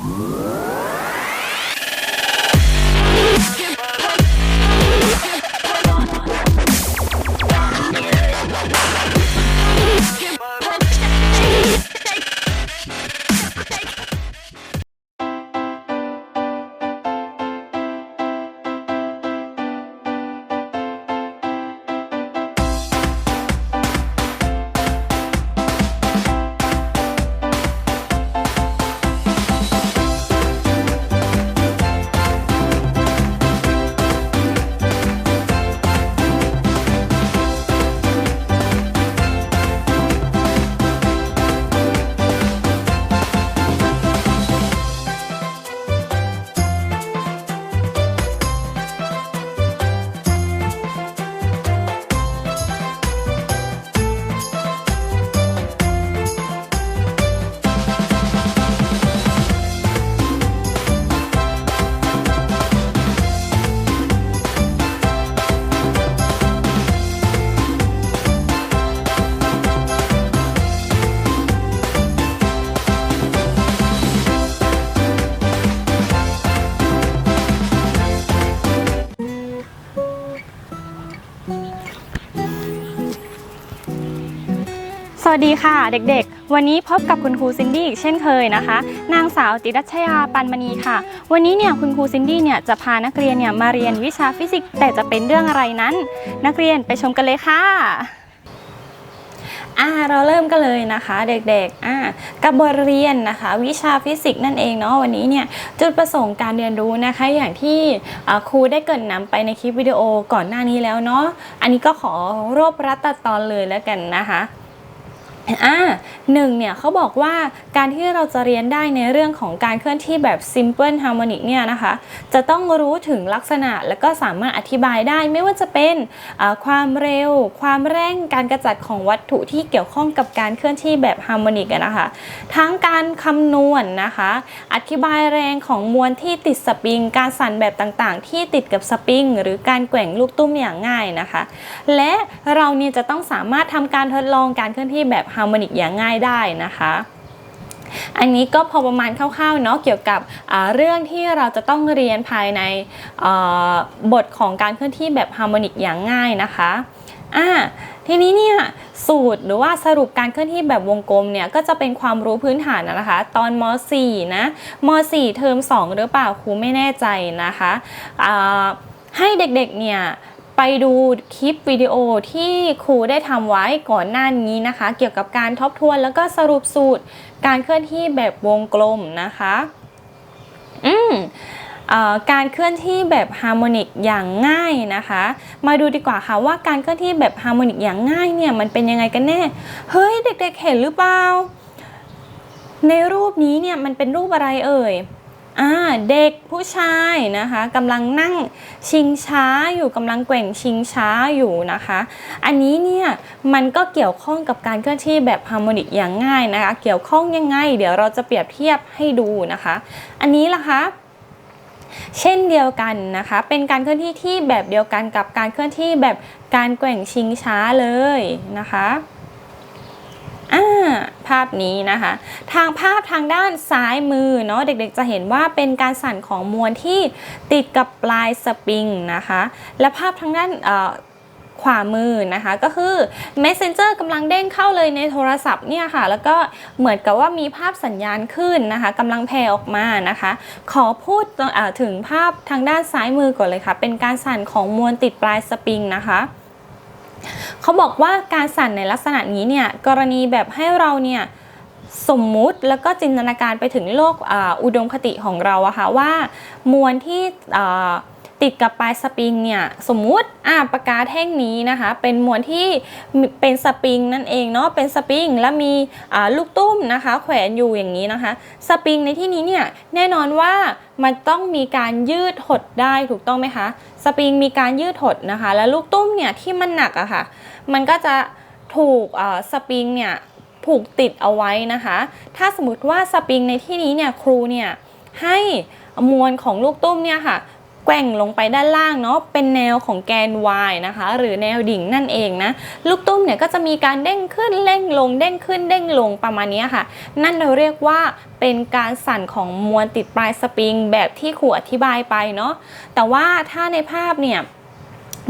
ส ค่ะเด็กๆ วันนี้พบกับคุณครูซินดี้อีกเช่นเคยนะคะ นางสาวติรัชยาปันมณีค่ะ วันนี้เนี่ยคุณครูซินดี้เนี่ยจะพานักเรียนเนี่ยมาเรียนวิชาฟิสิกส์แต่จะเป็นเรื่องอะไรนั้น นักเรียนไปชมกันเลยค่ะอ่าเราเริ่มกันเลยนะคะเด็กๆอ่ากับบทเรียนนะคะ วิชาฟิสิกส์นั่นเองเนาะวันนี้เนี่ยจุดประสงค์การเรียนรู้นะคะ อย่างที่ครูได้เกรินนำไปในคลิปวิดีโอก่อนหน้านี้แล้วเนาะอันนี้ก็ขอรวบรัดตัดตอนเลยแล้วกันนะคะ อ่าหนึ่งเนี่ยเขาบอกว่าการที่เราจะเรียนได้ในเรื่องของการเคลื่อนที่แบบ simple harmonic เนี่ยนะคะ จะต้องรู้ถึงลักษณะและก็สามารถอธิบายได้ไม่ว่าจะเป็นความเร็ว ความเร่งการกระจัดของวัตถุที่เกี่ยวข้องกับการเคลื่อนที่แบบ harmonic นะคะ ทั้งการคำนวณนนะคะ อธิบายแรงของมวลที่ติดสปริง การสั่นแบบต่างๆ ที่ติดกับสปริง หรือการแกว่งลูกตุ้มอย่างง่ายนะคะ และเราเนี่ยจะต้องสามารถทำการทดลองการเคลื่อนที่แบบาร์โมนิกอย่างง่ายได้นะคะอันนี้ก็พอประมาณคร่าวๆเนาะเกี่ยวกับเรื่องที่เราจะต้องเรียนภายในบทของการเคลื่อนที่แบบฮาร์โมนิกอย่างง่ายนะคะอ่าทีนี้เนี่ยสูตรหรือว่าสรุปการเคลื่อนที่แบบวงกลมเนี่ยก็จะเป็นความรู้พื้นฐานนะคะ ตอนม .4 นะม .4 เทอม2 หรือเปล่าครูไม่แน่ใจนะคะให้เด็กๆเนี่ย ไปดูคลิปวิดีโอที่ครูได้ทำไว้ก่อนหน้านี้นะคะ เกี่ยวกับการทบทวนแล้วก็สรุปสูตรการเคลื่อนที่แบบวงกลมนะคะ อืมการเคลื่อนที่แบบฮาร์โมนิกอย่างง่ายนะคะ มาดูดีกว่าค่ะว่าการเคลื่อนที่แบบฮาร์โมนิกอย่างง่ายเนี่ยมันเป็นยังไงกันแน่ เฮ้ยเด็กๆเห็นหรือเปล่า ในรูปนี้เนี่ยมันเป็นรูปอะไรเอ่ย อ่าเด็กผู้ชายนะคะกำลังนั่งชิงช้าอยู่กำลังแกว่งชิงช้าอยู่นะคะ อันนี้เนี่ยมันก็เกี่ยวข้องกับการเคลื่อนที่แบบฮาร์โมนิกอย่างง่ายนะคะ เกี่ยวข้องยังไง เดี๋ยวเราจะเปรียบเทียบให้ดูนะคะ อันนี้ล่ะคะเช่นเดียวกันนะคะ เป็นการเคลื่อนที่ที่แบบเดียวกันกับการเคลื่อนที่แบบการแกว่งชิงช้าเลยนะคะ อ่าภาพนี้นะคะ ทางภาพทางด้านซ้ายมือเนาะเด็กๆจะเห็นว่าเป็นการสั่นของมวลที่ติดกับปลายสปริงนะคะ และภาพทางด้านขวามือนะคะก็คือ Messenger กำลังเด้งเข้าเลยในโทรศัพท์เนี่ยค่ะ แล้วก็เหมือนกับว่ามีภาพสัญญาณขึ้นนะคะกำลังแผ่ออกมานะคะ ขอพูดถึงภาพทางด้านซ้ายมือก่อนเลยค่ะ เป็นการสั่นของมวลติดปลายสปริงนะคะ เขาบอกว่าการสั่นในลักษณะนี้เนี่ยกรณีแบบให้เราเนี่ยสมมุติแล้วก็จินตนาการไปถึงโลกออุดมคติของเราอะค่ะว่ามวลที่ ติดกับปลายสปริงเนี่ยสมมุติอ่าปากกาแท่งนี้นะคะ เป็นมวลที่เป็นสปริงนั่นเองเนาะเป็นสปริงและมีอ่าลูกตุ้มนะคะ แขวนอยู่อย่างนี้นะคะ สปริงในที่นี้เนี่ยแน่นอนว่ามันต้องมีการยืดหดได้ถูกต้องไหมคะสปริงมีการยืดหดนะคะ แล้วลูกตุ้มเนี่ยที่มันหนักอะค่ะ มันก็จะถูกสปริงเนี่ยผูกติดเอาไว้นะคะ ถ้าสมมติว่าสปริงในที่นี้เนี่ยครูเนี่ยให้มวลของลูกตุ้มเนี่ยค่ะ แกว่งลงไปด้านล่างเนาะเป็นแนวของแกน y นะคะ หรือแนวดิ่งนั่นเองนะลูกตุ้มเนี่ยก็จะมีการเด้งขึ้นเด้งลงเด้งขึ้นเด้งลงประมาณนี้ค่ะ นั่นเราเรียกว่าเป็นการสั่นของมวลติดปลายสปริงแบบที่ครูอธิบายไปเนาะแต่ว่าถ้าในภาพเนี่ย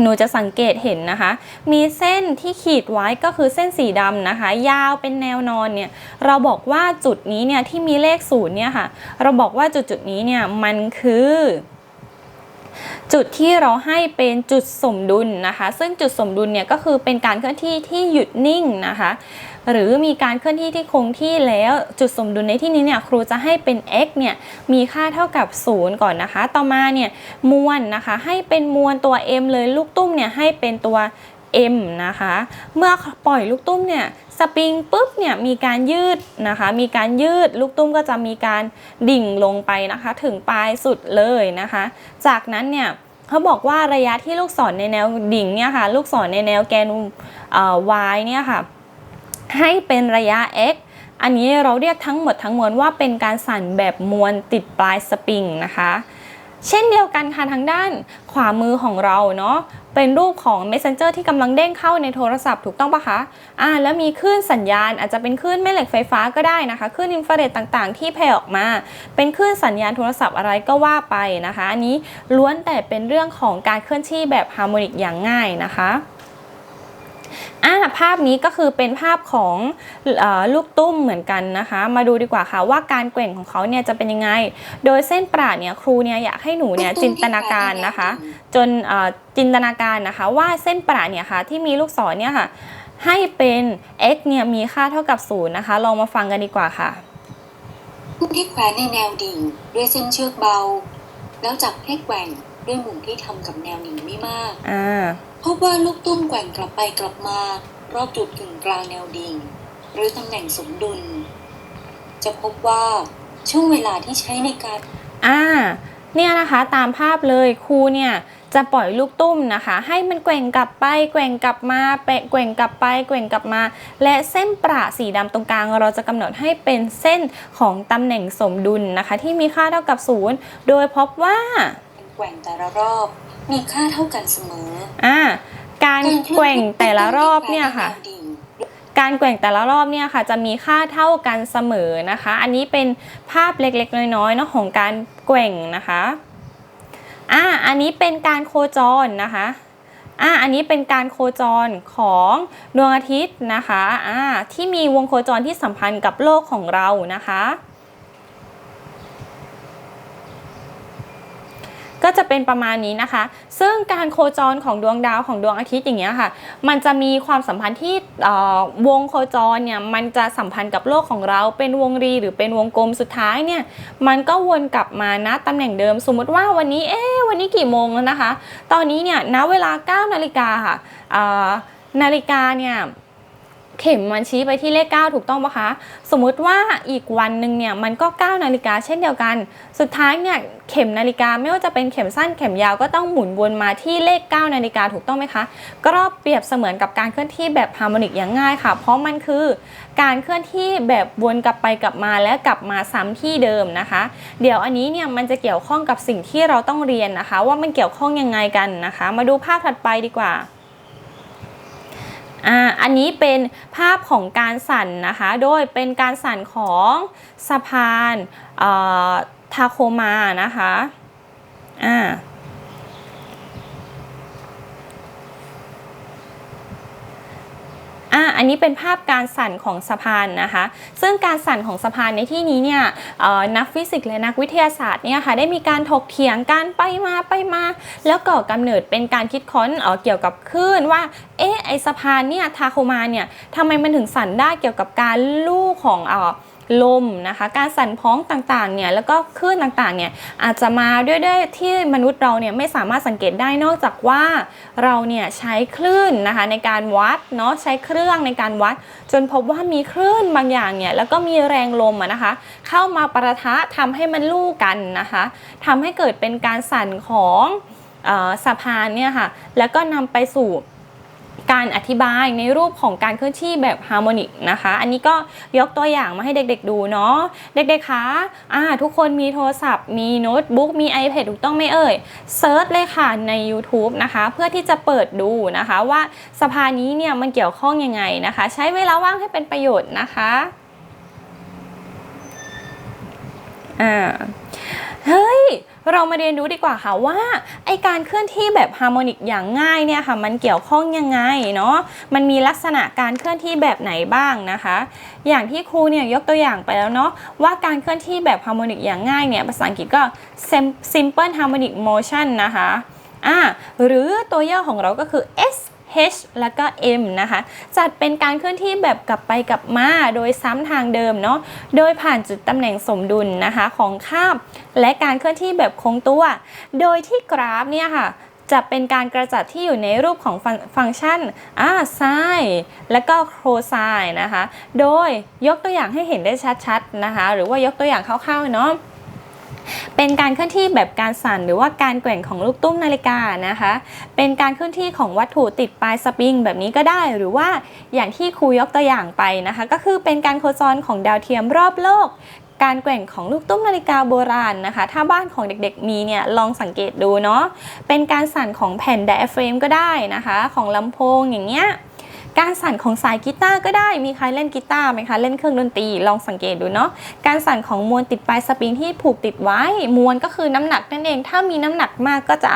หนูจะสังเกตเห็นนะคะ มีเส้นที่ขีดไว้ก็คือเส้นสีดำนะคะ ยาวเป็นแนวนอนเนี่ย เราบอกว่าจุดนี้เนี่ยที่มีเลขศูนย์เนี่ยค่ะ เราบอกว่าจุดจุดนี้เนี่ยมันคือ จุดที่เราให้เป็นจุดสมดุลนะคะ ซึ่งจุดสมดุลเนี่ยก็คือเป็นการเคลื่อนที่ที่หยุดนิ่งนะคะ หรือมีการเคลื่อนที่ที่คงที่แล้วจุดสมดุลในที่นี้เนี่ยครูจะให้เป็น x เนี่ยมีค่าเท่ากับ 0 ก่อนนะคะ ต่อมาเนี่ยมวลนะคะให้เป็นมวลตัว m เลยลูกตุ้มเนี่ยให้เป็นตัว m นะคะ เมื่อปล่อยลูกตุ้มเนี่ย สปริงปุ๊บเนี่ยมีการยืดนะคะ มีการยืดลูกตุ้มก็จะมีการดิ่งลงไปนะคะ ถึงปลายสุดเลยนะคะ จากนั้นเนี่ยเขาบอกว่าระยะที่ลูกศรในแนวดิ่งเนี่ยค่ะ ลูกศรในแนวแกนเอ่อ y เนี่ยค่ะ ให้เป็นระยะ x อันนี้เราเรียกทั้งหมดทั้งมวลว่าเป็นการสั่นแบบมวลติดปลายสปริงนะคะ เช่นเดียวกันค่ะทางด้านขวามือของเราเนาะเป็นรูปของ Messenger ที่กำลังเด้งเข้าในโทรศัพท์ถูกต้องปะคะอ่าแล้วมีคลื่นสัญญาณอาจจะเป็นคลื่นแม่เหล็กไฟฟ้าก็ได้นะคะคลื่นอินฟราเรดต่างๆ ที่แผ่ออกมา เป็นคลื่นสัญญาณโทรศัพท์อะไรก็ว่าไปนะคะ อันนี้ล้วนแต่เป็นเรื่องของการเคลื่อนที่แบบฮาร์โมนิกอย่างง่ายนะคะ อ่าภาพนี้ก็คือเป็นภาพของเออลูกตุ้มเหมือนกันนะคะ มาดูดีกว่าค่ะว่าการแกว่งของเขาเนี่ยจะเป็นยังไง โดยเส้นประเนี่ยครูเนี่ยอยากให้หนูเนี่ยจินตนาการนะคะ จนเอ่อจินตนาการนะคะ ว่าเส้นประเนี่ยค่ะที่มีลูกศรเนี่ยค่ะ ให้เป็น x เนี่ยมีค่าเท่ากับ0นะคะ ลองมาฟังกันดีกว่าค่ะลูกที่แขวนในแนวดิ่งด้วยเส้นเชือกเบา แล้วจับให้แกว่งด้วยหมุนที่ทำกับแนวดิ่งไม่มากอ่า พบว่าลูกตุ้มแกว่งกลับไปกลับมารอบจุดกึ่งกลางแนวดิ่ง หรือตำแหน่งสมดุล จะพบว่าช่วงเวลาที่ใช้ในการอ่าเนี่ยนะคะตามภาพเลยครูเนี่ยจะปล่อยลูกตุ้มนะคะ ให้มันแกว่งกลับไป แกว่งกลับมาแปะแกว่งกลับไป แกว่งกลับมา และเส้นประสีดำตรงกลาง เราจะกำหนดให้เป็นเส้นของตำแหน่งสมดุลนะคะ ที่มีค่าเท่ากับศูนย์โดยพบว่าแกว่งแต่ละรอบ มีค่าเท่ากันเสมออ่าการแกว่งแต่ละรอบเนี่ยค่ะการเคลื่อนที่แนวดิ่งการแกว่งแต่ละรอบเนี่ยค่ะจะมีค่าเท่ากันเสมอนะคะ อันนี้เป็นภาพเล็กๆ น้อยๆเนาะของการแกว่งนะคะอ่าอันนี้เป็นการโคจรนะคะอ่าอันนี้เป็นการโคจรของดวงอาทิตย์นะคะอ่าที่มีวงโคจรที่สัมพันธ์กับโลกของเรานะคะ ก็จะเป็นประมาณนี้นะคะ ซึ่งการโคจรของดวงดาวของดวงอาทิตย์อย่างเงี้ยค่ะ มันจะมีความสัมพันธ์ที่วงโคจรเนี่ยมันจะสัมพันธ์กับโลกของเราเป็นวงรีหรือเป็นวงกลมสุดท้ายเนี่ยมันก็วนกลับมาณตำแหน่งเดิม สมมติว่าวันนี้เอ๊ะวันนี้กี่โมงแล้วนะคะ ตอนนี้เนี่ยณเวลา9นาฬิกาค่ะนาฬิกาเนี่ย เข็มมันชี้ไปที่เลข 9 ถูกต้องปะคะ สมมุติว่าอีกวันหนึ่งเนี่ยมันก็ 9 นาฬิกาเช่นเดียวกัน สุดท้ายเนี่ยเข็มนาฬิกาไม่ว่าจะเป็นเข็มสั้นเข็มยาวก็ต้องหมุนวนมาที่เลข 9 นาฬิกาถูกต้องไหมคะก็เปรียบเสมือนกับการเคลื่อนที่แบบฮาร์โมนิกอย่างง่ายค่ะ เพราะมันคือการเคลื่อนที่แบบวนกลับไปกลับมาและกลับมาซ้ำที่เดิมนะคะ เดี๋ยวอันนี้เนี่ยมันจะเกี่ยวข้องกับสิ่งที่เราต้องเรียนนะคะ ว่ามันเกี่ยวข้องยังไงกันนะคะ มาดูภาพถัดไปดีกว่า อ่าอันนี้เป็นภาพของการสั่นนะคะ โดยเป็นการสั่นของสะพานทาโคมานะคะอ่า อ่าอันนี้เป็นภาพการสั่นของสะพานนะคะ ซึ่งการสั่นของสะพานในที่นี้เนี่ยนักฟิสิกส์และนักวิทยาศาสตร์เนี่ยค่ะได้มีการถกเถียงกันไปมาไปมา แล้วก่อกำเนิดเป็นการคิดค้นเอ่อเกี่ยวกับคลื่นว่าเอ๊ะไอสะพานเนี่ยทาโคมาเนี่ยทำไมมันถึงสั่นได้เกี่ยวกับการลู่ของอ่อ ลมนะคะ การสั่นพ้องต่างๆเนี่ยแล้วก็คลื่นต่างๆเนี่ยอาจจะมาด้วยด้วยที่มนุษย์เราเนี่ยไม่สามารถสังเกตได้นอกจากว่าเราเนี่ยใช้คลื่นนะคะในการวัดเนาะใช้เครื่องในการวัด จนพบว่ามีคลื่นบางอย่างเนี่ยแล้วก็มีแรงลมนะคะ เข้ามาประทะทำให้มันลู่กันนะคะทำให้เกิดเป็นการสั่นของอสะพานเนี่ยค่ะแล้วก็นำไปสู่ การอธิบายในรูปของการเคลื่อนที่แบบฮาร์โมนิกนะคะ อันนี้ก็ยกตัวอย่างมาให้เด็กๆดูเนาะ เด็กๆคะอ่าทุกคนมีโทรศัพท์ มีโน้ตบุ๊ก มี iPad ถูกต้องไหมเอ่ย เซิร์ชเลยค่ะใน YouTube นะคะ เพื่อที่จะเปิดดูนะคะว่าสภานี้เนี่ยมันเกี่ยวข้องยังไงนะคะ ใช้เวลาว่างให้เป็นประโยชน์นะคะ อ่า เฮ้ย เรามาเรียนรู้ดีกว่าค่ะว่าไอการเคลื่อนที่แบบฮาร์โมนิกอย่างง่ายเนี่ยค่ะ มันเกี่ยวข้องยังไงเนาะมันมีลักษณะการเคลื่อนที่แบบไหนบ้างนะคะ อย่างที่ครูเนี่ยยกตัวอย่างไปแล้วเนาะว่าการเคลื่อนที่แบบฮาร์โมนิกอย่างง่ายเนี่ยภาษาอังกฤษก็ sim- simple harmonic motion นะคะอ่าหรือตัวย่อของเราก็คือ S H แล้วก็ M นะคะ จัดเป็นการเคลื่อนที่แบบกลับไปกลับมาโดยซ้ำทางเดิมเนาะ โดยผ่านจุดตำแหน่งสมดุลนะคะของคาบ และการเคลื่อนที่แบบคงตัว โดยที่กราฟเนี่ยค่ะจะเป็นการกระจัดที่อยู่ในรูปของฟังฟงก์ชันอ่าไซและก็โครไซนะคะ โดยยกตัวอย่างให้เห็นได้ชัดๆนะคะ หรือว่ายกตัวอย่างคร่าวๆเนาะ เป็นการเคลื่อนที่แบบการสั่นหรือว่าการแกว่งของลูกตุ้มนาฬิกานะคะ เป็นการเคลื่อนที่ของวัตถุติดปลายสปริงแบบนี้ก็ได้หรือว่าอย่างที่ครูยกตัวอย่างไปนะคะ ก็คือเป็นการโคจรของดาวเทียมรอบโลกการแกว่งของลูกตุ้มนาฬิกาโบราณนะคะ ถ้าบ้านของเด็กๆมีเนี่ยลองสังเกตดูเนาะ เป็นการสั่นของแผ่นไดอะเฟรมก็ได้นะคะ ของลำโพงอย่างเงี้ย การสั่นของสายกีตาร์ก็ได้มีใครเล่นกีตาร์ไหมคะเล่นเครื่องดนตรีลองสังเกตดูเนาะการสั่นของมวลติดปลายสปริงที่ผูกติดไว้ มวลก็คือน้ำหนักนั่นเอง ถ้ามีน้ำหนักมากก็จะ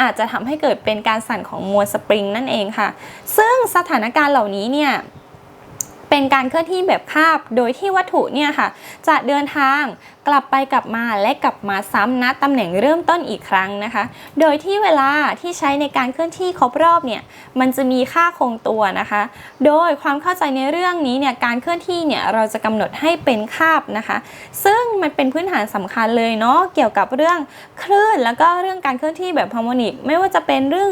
อาจจะทำให้เกิดเป็นการสั่นของมวลสปริงนั่นเองค่ะ ซึ่งสถานการณ์เหล่านี้เนี่ย เป็นการเคลื่อนที่แบบคาบ โดยที่วัตถุเนี่ยค่ะ จะเดินทางกลับไปกลับมาและกลับมาซ้ำณตำแหน่งเริ่มต้นอีกครั้งนะคะ โดยที่เวลาที่ใช้ในการเคลื่อนที่ครบรอบเนี่ยมันจะมีค่าคงตัวนะคะ โดยความเข้าใจในเรื่องนี้เนี่ยการเคลื่อนที่เนี่ยเราจะกำหนดให้เป็นคาบนะคะ ซึ่งมันเป็นพื้นฐานสำคัญเลยเนาะเกี่ยวกับเรื่องคลื่นแล้วก็เรื่องการเคลื่อนที่แบบฮาร์โมนิกไม่ว่าจะเป็นเรื่อง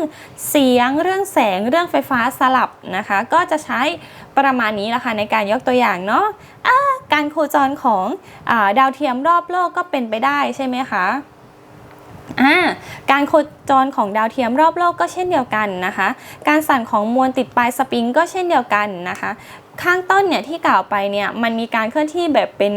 เสียง เรื่องแสง เรื่องไฟฟ้าสลับนะคะ ก็จะใช้ ประมาณนี้แหละค่ะในการยกตัวอย่างเนาะะการโคจรของอดาวเทียมรอบโลกก็เป็นไปได้ใช่ไหมคะ อ่าการโคจรของดาวเทียมรอบโลกก็เช่นเดียวกันนะคะ การสั่นของมวลติดปลายสปริงก็เช่นเดียวกันนะคะ ข้างต้นเนี่ยที่กล่าวไปเนี่ยมันมีการเคลื่อนที่แบบเป็น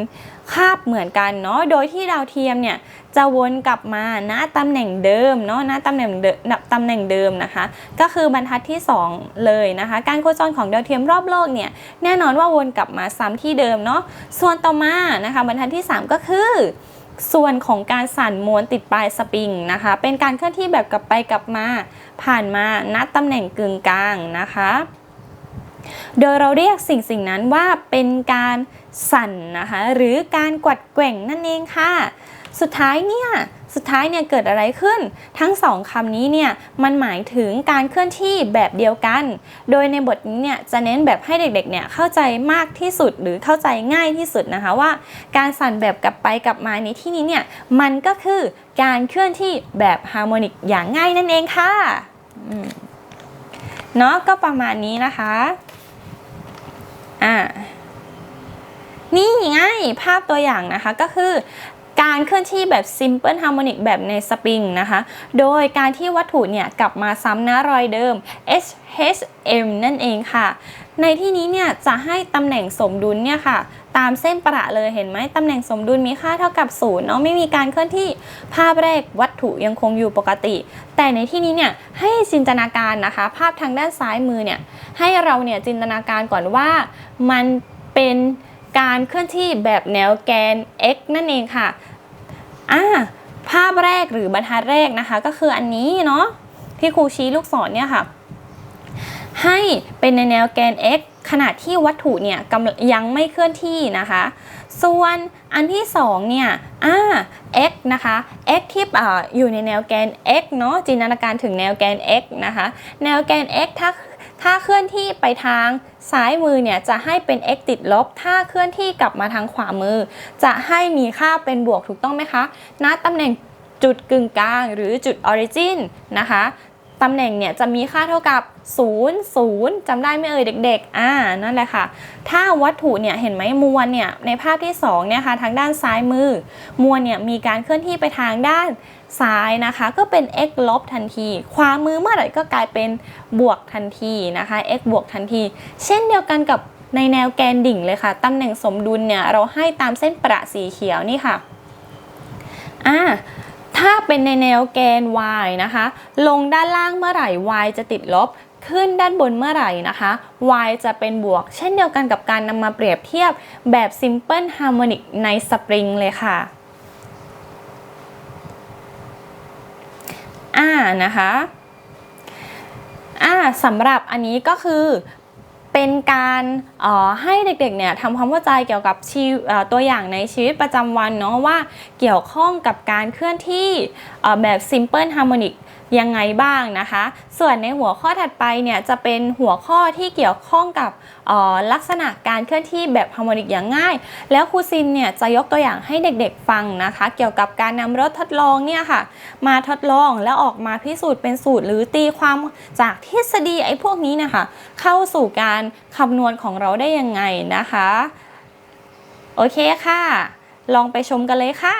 คาบเหมือนกันเนาะ โดยที่ดาวเทียมเนี่ยจะวนกลับมาณตำแหน่งเดิมเนาะณตำแหน่งเดิมตำแหน่งเดิมนะคะ ก็คือบรรทัดที่ 2 เลยนะคะ การโคจรของดาวเทียมรอบโลกเนี่ยแน่นอนว่าวนกลับมาซ้ำที่เดิมเนาะ ส่วนต่อมานะคะบรรทัดที่ 3 ก็คือ ส่วนของการสั่นม้วนติดปลายสปริงนะคะ เป็นการเคลื่อนที่แบบกลับไปกลับมา ผ่านมาณตำแหน่งกึ่งกลางนะคะ โดยเราเรียกสิ่งสิ่งนั้นว่าเป็นการสั่นนะคะ หรือการกวัดแกว่งนั่นเองค่ะ สุดท้ายเนี่ย สุดท้ายเนี่ยเกิดอะไรขึ้น ทั้งสองคำนี้เนี่ยมันหมายถึงการเคลื่อนที่แบบเดียวกัน โดยในบทนี้เนี่ยจะเน้นแบบให้เด็กๆเนี่ยเข้าใจมากที่สุดหรือเข้าใจง่ายที่สุดนะคะว่า การสั่นแบบกลับไปกลับมาในที่นี้เนี่ยมันก็คือการเคลื่อนที่แบบฮาร์โมนิกอย่างง่ายนั่นเองค่ะเนาะก็ประมาณนี้นะคะอ่านี่ไงภาพตัวอย่างนะคะก็คือ การเคลื่อนที่แบบ simple harmonic แบบในสปริงนะคะ โดยการที่วัตถุเนี่ยกลับมาซ้ำหน้ารอยเดิม H H M นั่นเองค่ะ ในที่นี้เนี่ยจะให้ตำแหน่งสมดุลเนี่ยค่ะ ตามเส้นประเลยเห็นไหมตำแหน่งสมดุลมีค่าเท่ากับศูนย์เนาะไม่มีการเคลื่อนที่ภาพแรกวัตถุยังคงอยู่ปกติ แต่ในที่นี้เนี่ยให้จินตนาการนะคะ ภาพทางด้านซ้ายมือเนี่ยให้เราเนี่ยจินตนาการก่อนว่ามันเป็น การเคลื่อนที่แบบแนวแกน x นั่นเองค่ะอ่าภาพแรกหรือบรรทัดแรกนะคะ ก็คืออันนี้เนาะที่ครูชี้ลูกศรเนี่ยค่ะ ให้เป็นในแนวแกน x ขณะที่วัตถุเนี่ยยังไม่เคลื่อนที่นะคะ ส่วนอันที่2เนี่ยอ่า x นะคะ x ที่ออยู่ในแนวแกน x เนาะจินตนาการถึงแนวแกน x นะคะ แนวแกน x ถ้า ถ้าเคลื่อนที่ไปทางซ้ายมือเนี่ยจะให้เป็น x ติดลบ ถ้าเคลื่อนที่กลับมาทางขวามือ จะให้มีค่าเป็นบวกถูกต้องไหมคะณตำแหน่งจุดกึ่งกลางหรือจุดออริจินนะคะ ตำแหน่งเนี่ยจะมีค่าเท่ากับ 0 0จำได้ไหมเอ่ยเด็ก ๆ อ่า นั่นแหละค่ะ ถ้าวัตถุเนี่ยเห็นไหมมวลเนี่ยในภาพที่2เนี่ยค่ะทางด้านซ้ายมือ มวลเนี่ยมีการเคลื่อนที่ไปทางด้านซ้ายนะคะ ก็เป็น x ลบทันที ขวามือเมื่อไหร่ก็กลายเป็นบวกทันทีนะคะ x บวกทันที เช่นเดียวกันกับในแนวแกนดิ่งเลยค่ะ ตำแหน่งสมดุลเนี่ยเราให้ตามเส้นประสีเขียวนี่ค่ะ อ่า ถ้าเป็นในแนวแกน y นะคะ ลงด้านล่างเมื่อไหร่ y จะติดลบ ขึ้นด้านบนเมื่อไหร่นะคะ y จะเป็นบวก เช่นเดียวกันกับการนำมาเปรียบเทียบแบบ simple harmonic ในสปริงเลยค่ะอ่านะคะอ่าสำหรับอันนี้ก็คือ เป็นการออให้เด็กๆเนี่ยทำความเข้าใจเกี่ยวกับตัวอย่างในชีวิตประจำวันเนาะว่าเกี่ยวข้องกับการเคลื่อนที่แบบ simple harmonic ยังไงบ้างนะคะ ส่วนในหัวข้อถัดไปเนี่ยจะเป็นหัวข้อที่เกี่ยวข้องกับออลักษณะการเคลื่อนที่แบบฮาร์โมนิกอย่างง่าย แล้วครูซินเนี่ยจะยกตัวอย่างให้เด็กๆฟังนะคะ เกี่ยวกับการนำรถทดลองเนี่ยค่ะ มาทดลองแล้วออกมาพิสูจน์เป็นสูตร หรือตีความจากทฤษฎีไอ้พวกนี้นะคะ เข้าสู่การคำนวณของเราได้ยังไงนะคะ โอเคค่ะ ลองไปชมกันเลยค่ะ